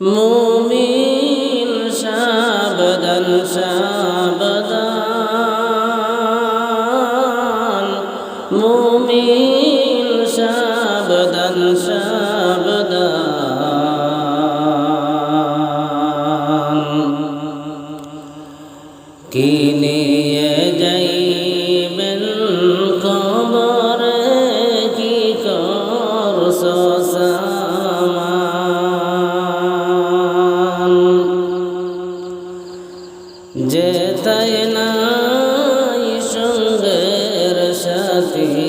মুমিন সাবধান সাবধান যে তাই নাই সঙ্গের সাথী।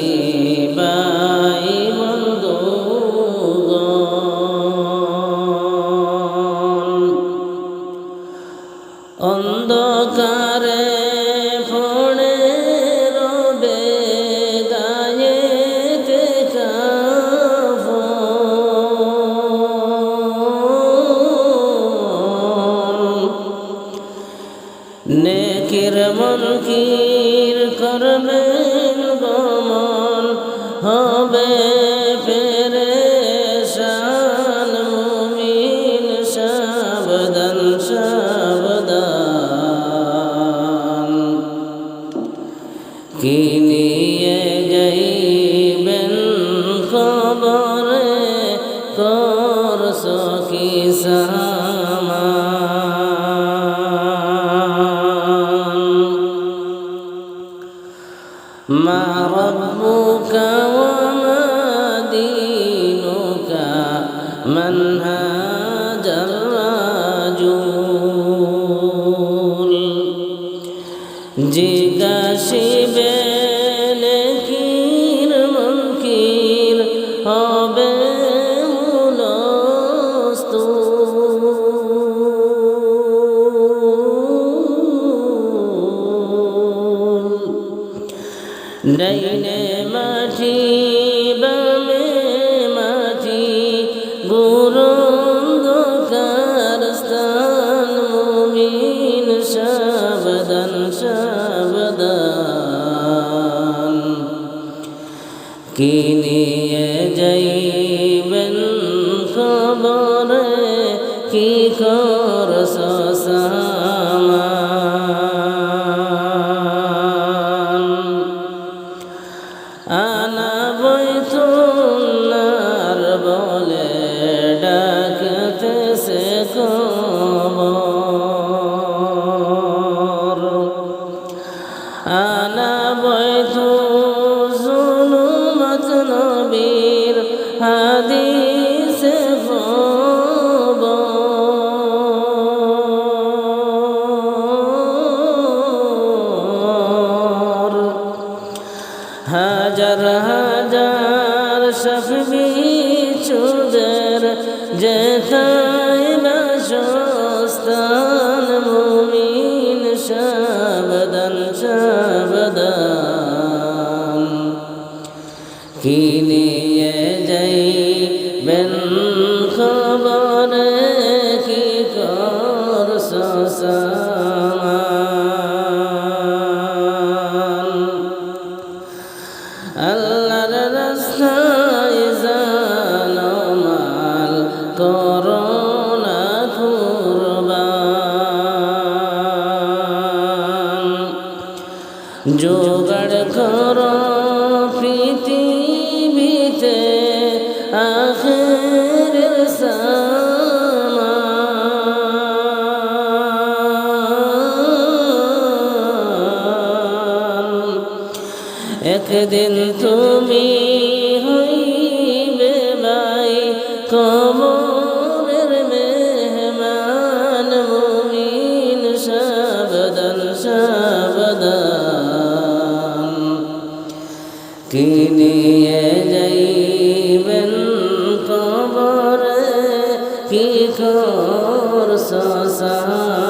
কি নিয়ে যাইবেন খবরে? তোর সখী সামা মা রব্বুকা ডাইনে মাটি, বামে মাটি গুরুন্ধকার স্থান মুমিন সাবধান সাবধান। কি নিয়ে যাইবেন খবরে, কি করছ সামান হাদিসে খবর হাজার হাজার সফবি খবরে কি করছ আল্লাহর রাস্তায় জানো মাল করোনা কুরবান জোগাড় কর আখের সামান একদিন তুমি হইবে ভাই কবরের মেহমান, মুমিন সাবধান সাবধান। কি নিয়ে যাইবেন কবরে? কি করছ সামান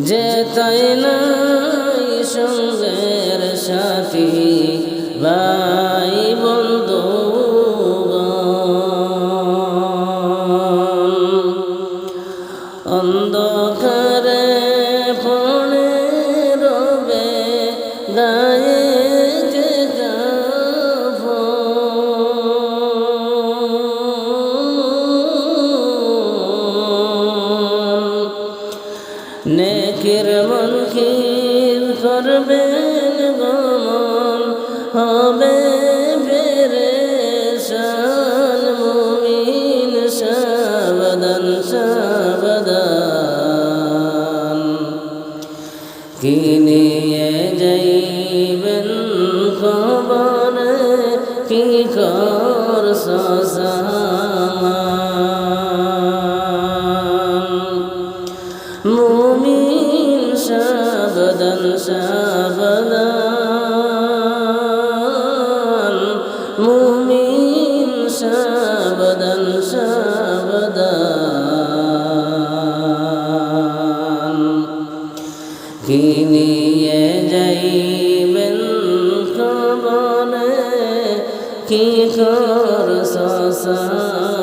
যে তাই নাই সঙ্গের সাথী ভাই করবেন গমন হবে পেরেশান মুমিন সাবধান সাবধান। কি নিয়ে যাইবেন খবর কি কর মুমিন সাবধান সাবধান মুমিন সাবধান সাবধান। কি নিয়ে যাইবেন খবরে? কি কর সসামা